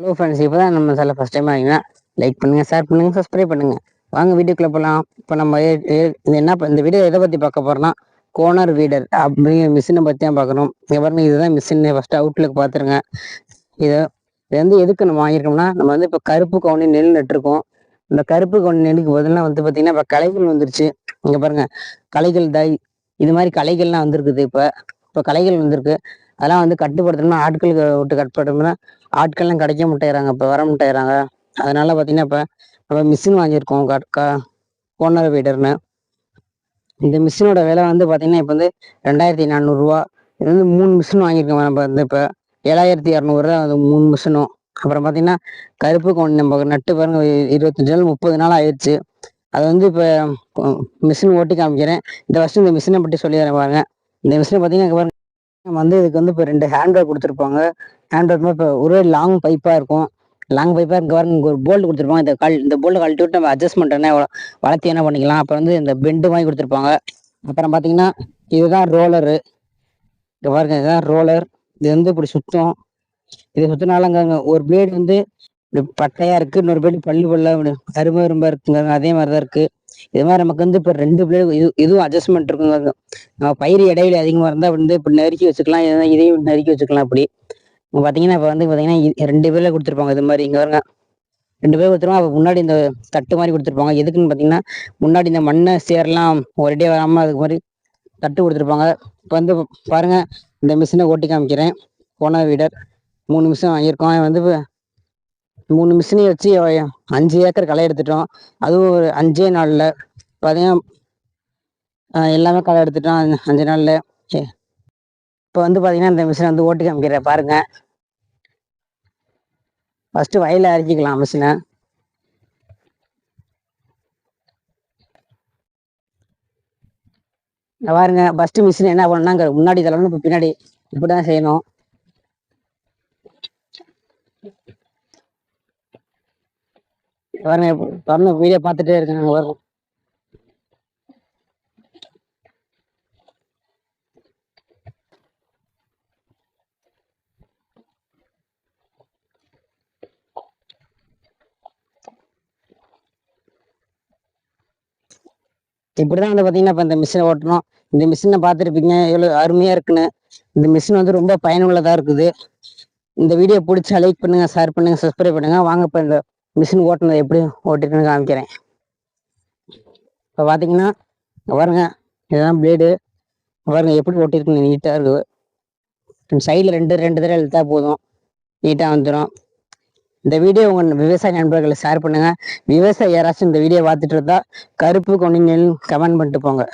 Hello friends இப்போ தான் நம்ம சேனல் ஃபஸ்ட் டைம் ஆகிங்கன்னா லைக் பண்ணுங்கள் ஷேர் பண்ணுங்க சப்ஸ்கிரைப் பண்ணுங்க. வாங்க வீடியோக்குள்ளே போகலாம் இப்போ நம்ம ஏ- இது என்ன இந்த வீடியோ எதை பற்றி பார்க்க போகிறோம்னா கோனர் வீடர் அப்படிங்கிற மிஷினை பற்றி தான் பார்க்கணும். இங்கே பாருங்க இதுதான் மிஷின் ஃபஸ்ட்டு அவுட்லுக் பார்த்துருங்க. இதை இது வந்து எதுக்கு நம்ம வாங்கியிருக்கோம்னா நம்ம வந்து இப்போ கருப்பு கவுனி நெல் நட்டுருக்கோம். இந்த கருப்பு கவுனி நெல்லுக்கு பதிலாக வந்து பார்த்தீங்கன்னா இப்போ களைகள் வந்துருச்சு. இங்கே பாருங்க களைகள் தை இது மாதிரி களைகள்லாம் வந்திருக்குது இப்போ. இப்போ களைகள் வந்திருக்கு. அதெல்லாம் வந்து கட்டுப்படுத்தணும்னா ஆட்களுக்கு விட்டு கட்டுப்படுத்தணும்னா ஆட்கள்லாம் கிடைக்க மாட்டேங்கிறாங்க இப்போ வர மாட்டேங்கிறாங்க. அதனால பார்த்தீங்கன்னா இப்போ நம்ம மிஷின் வாங்கியிருக்கோம் க- கோனர் வீடர்னு இந்த மிஷினோட விலை வந்து பார்த்தீங்கன்னா இப்போ வந்து ரெண்டாயிரத்தி நானூறுரூவா இது வந்து மூணு மிஷின் வாங்கியிருக்கோம் நம்ம வந்து இப்போ. ஏழாயிரத்தி இரநூறுவா அது மூணு மிஷினும் அப்புறம் பார்த்தீங்கன்னா கருப்பு கொண்டு நம்ம நட்டு பாருங்க இருபத்தஞ்சு நாள் முப்பது நாள் ஆயிடுச்சு அது வந்து இப்போ மிஷின் ஓட்டி காமிக்கிறேன். இந்த வருஷம் இந்த மிஷினை பற்றி சொல்லி தரேன் பாருங்க. இந்த மிஷினை பார்த்தீங்கன்னா பாருங்க வந்து இதுக்கு வந்து இப்போ ரெண்டு ஹேண்ட் கொடுத்துருப்பாங்க. ஹேண்ட் ஒர்க் இப்போ ஒரே லாங் பைப்பாக இருக்கும். லாங் பைப்பாக இங்கே பாருங்க இங்கே ஒரு போல்டு கொடுத்துருப்பாங்க. இந்த கல் இந்த போல்டு கழட்டி விட்டு நம்ம அட்ஜஸ்ட் என்ன வளர்த்தி என்ன பண்ணிக்கலாம்? அப்புறம் வந்து இந்த பெண்டு மாதிரி கொடுத்துருப்பாங்க. அப்புறம் பார்த்தீங்கன்னா இதுதான் ரோலரு இங்கே பாருங்க இதுதான் ரோலர் இது வந்து இப்படி சுத்தம். இது சுத்தினால ஒரு பிளேடு வந்து இப்படி பட்டையாக இருக்குது இன்னொரு பிளேடு பள்ளி பல்லா அருமை அரும்பாக இருக்குங்க. அதே மாதிரி தான் இருக்குது இது மாதிரி நமக்கு வந்து இப்போ ரெண்டு பிளேடு இது இதுவும் அட்ஜஸ்ட்மெண்ட் இருக்குங்க நம்ம பயிர் இடைவெளி அதிகமாக இருந்தால் வந்து இப்படி நறுக்கி வச்சுக்கலாம் இதெல்லாம் இதையும் நெருக்கி வச்சுக்கலாம் அப்படி. இப்போ பார்த்தீங்கன்னா இப்போ வந்து பார்த்தீங்கன்னா ரெண்டு பேரில் கொடுத்துருப்பாங்க இது மாதிரி. இங்கே வருங்க ரெண்டு பேர் கொடுத்துருவாங்க அப்போ முன்னாடி இந்த தட்டு மாதிரி கொடுத்துருப்பாங்க. எதுக்குன்னு பார்த்தீங்கன்னா முன்னாடி இந்த மண்ணை சேரெல்லாம் ஒரே வராமல் அதுக்கு மாதிரி தட்டு கொடுத்துருப்பாங்க. இப்போ வந்து பாருங்க இந்த மிஷினை ஓட்டி காமிக்கிறேன். போன வீடர் மூணு நிமிஷம் வாங்கியிருக்கோம். வந்து மூணு மிஷினையும் வச்சு அஞ்சு ஏக்கர் களை எடுத்துட்டோம் அதுவும் ஒரு அஞ்சே நாளில். பார்த்தீங்கன்னா எல்லாமே களை எடுத்துட்டோம் அஞ்சு- அஞ்சு நாளில். இப்போ வந்து பார்த்தீங்கன்னா இந்த மிஷினை வந்து ஓட்டு காமிக்கிறேன். பாருங்க. ஃபஸ்ட்டு வயலில் இறக்கிக்கலாம் மிஷினை இங்க பாருங்க. ஃபஸ்ட்டு மிஷின் என்ன பண்ணாங்க முன்னாடி தள்ளணும் இப்போ பின்னாடி இப்படி தான் செய்யணும் இங்க பாருங்க தொடர்ந்து வீடியோ பார்த்துட்டே இருக்காங்க வரும் இப்படிதான் வந்து பார்த்தீங்கன்னா இப்போ இந்த மிஷினை ஓட்டணும். இந்த மிஷினை பார்த்துருப்பீங்க எவ்வளோ அருமையாக இருக்குன்னு. இந்த மிஷின் வந்து ரொம்ப பயனுள்ளதாக இருக்குது. இந்த வீடியோ பிடிச்சா லைக் பண்ணுங்கள் ஷேர் பண்ணுங்கள் சப்ஸ்கிரைப் பண்ணுங்க. வாங்க இப்போ இந்த மிஷின் ஓட்டினது எப்படி ஓட்டிருக்குன்னு காமிக்கிறேன். இப்போ பார்த்தீங்கன்னா பாருங்க இதுதான் பிளேடு பாருங்க எப்படி ஓட்டிருக்குன்னு நீட்டாக இருக்குது சைடில் ரெண்டு ரெண்டு தடவை இழுத்தா போதும். நீட்டாக வந்துடும் இந்த வீடியோ உங்கள் விவசாய நண்பர்களை ஷேர் பண்ணுங்க. விவசாயி யாராச்சும் இந்த வீடியோ பார்த்துட்டு இருந்தால் கருப்பு கொண்டு கமெண்ட் பண்ணிட்டு போங்க.